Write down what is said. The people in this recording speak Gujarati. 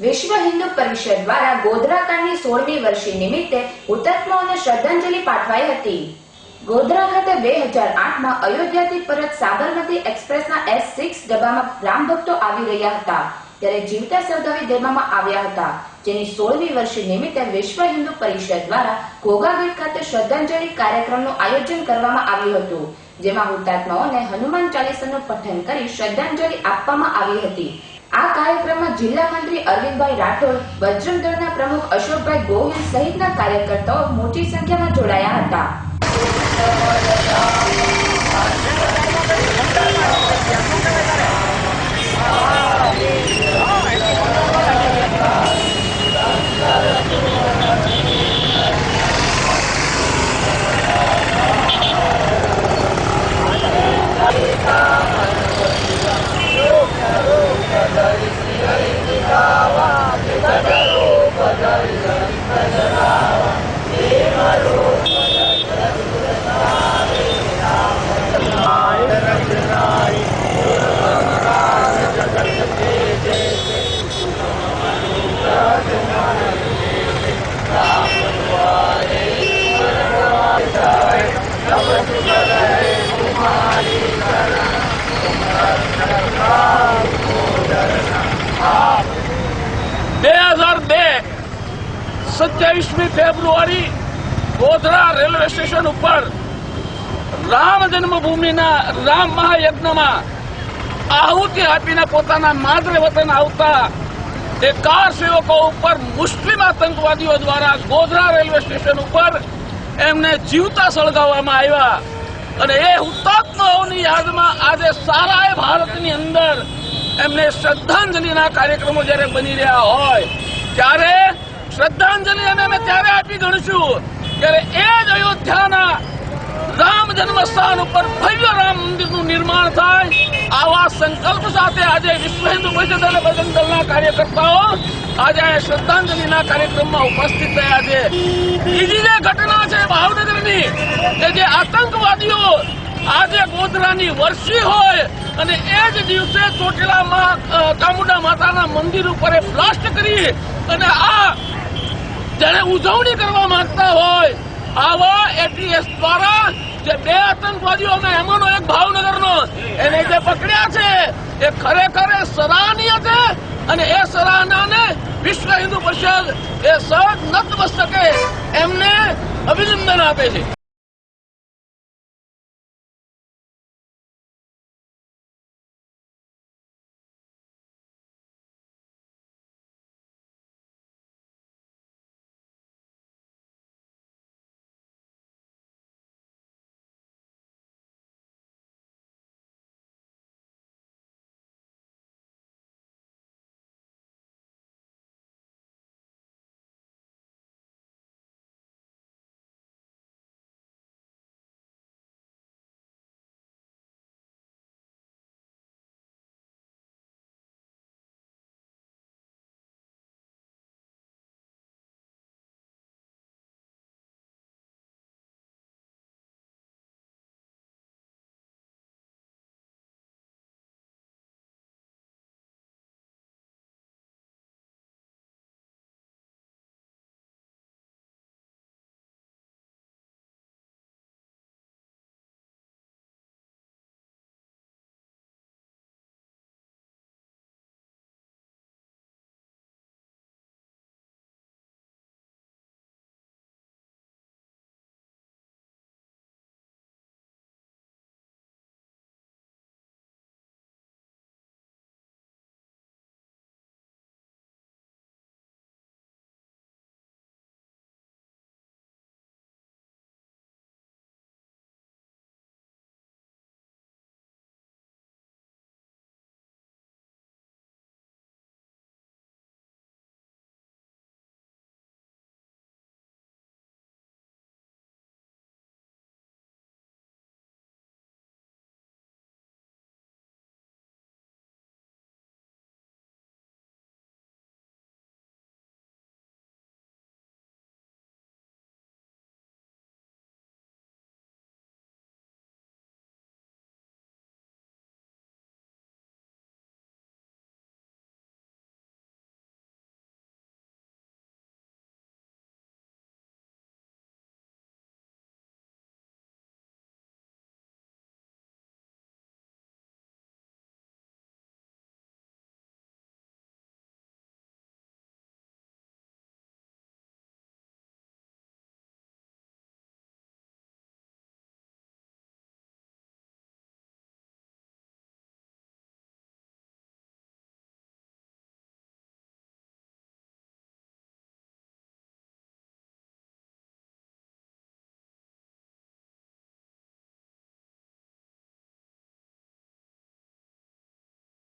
વિશ્વ હિન્દુ પરિષદ દ્વારા ગોધરાકાંડની સોળમી વર્ષી નિમિત્તે હુતાત્માઓને શ્રદ્ધાંજલિ પાઠવાઈ હતી. ગોધરા ખાતે બે હજાર આઠમાં અયોધ્યાથી પરત સાબરમતી એક્સપ્રેસના એસ સિક્સ ડબ્બામાં રામ ભક્તો આવી રહ્યા હતા. ત્યારે જીવતા સળગાવી દેવામાં આવ્યા હતા. જેની સોળમી વર્ષી નિમિત્તે વિશ્વ હિન્દુ પરિષદ દ્વારા ઘોઘાગઢ ખાતે શ્રદ્ધાંજલિ કાર્યક્રમનું આયોજન કરવામાં આવ્યું હતું, જેમાં હુતાત્માઓને હનુમાન ચાલીસાનું પઠન કરી શ્રદ્ધાંજલિ આપવામાં આવી હતી. આ કાર્યક્રમમાં જિલ્લા મંત્રી અરવિંદભાઈ રાઠોડ બજરંગ દળના પ્રમુખ અશોકભાઈ ગોહિલ સહિતના કાર્યકર્તાઓ મોટી સંખ્યામાં જોડાયા હતા. સત્યાવીસમી ફેબ્રુઆરી ગોધરા રેલવે સ્ટેશન ઉપર રામ જન્મભૂમિના રામ મહાયજ્ઞમાં આહુતિ આપીને પોતાના માતૃ વતન આવતા એ કાર સેવકો ઉપર મુસ્લિમ આતંકવાદીઓ દ્વારા ગોધરા રેલવે સ્ટેશન ઉપર એમને જીવતા સળગાવવામાં આવ્યા અને એ હુતાત્માઓની યાદમાં આજે સારા ભારતની અંદર એમને શ્રદ્ધાંજલિના કાર્યક્રમો જ્યારે બની રહ્યા હોય, ત્યારે શ્રદ્ધાંજલિ અને અમે ત્યારે આપી ગણીશું ત્યારે એ જ અયોધ્યાના રામ જન્મસ્થાન ઉપર ભવ્ય રામ મંદિરનું નિર્માણ થાય. આવા સંકલ્પ સાથે આજે વિશ્વ હિન્દુ પરિષદ અને બજરંગ દળના કાર્યકર્તાઓ આજે શ્રદ્ધાંજલિના કાર્યક્રમમાં ઉપસ્થિત થયા છે. બીજી જે ઘટના છે ભાવનગરની કે જે આતંકવાદીઓ આજે ગોધરાની વર્ષી હોય અને એ જ દિવસે ચોટીલામાં ચામુંડા માતાના મંદિર ઉપર બ્લાસ્ટ કરી અને આ જેને ઉજવણી કરવા માંગતા હોય, આવા એટીએસ દ્વારા જે બે આતંકવાદીઓ અમે એમાંનો એક ભાવનગરનો, એને જે પકડ્યા છે, એ ખરેખર સરાહનીય છે અને એ સરાહનાને વિશ્વ હિન્દુ પરિષદ એ સહજ નતમસ્તકે એમને અભિનંદન આપે છે.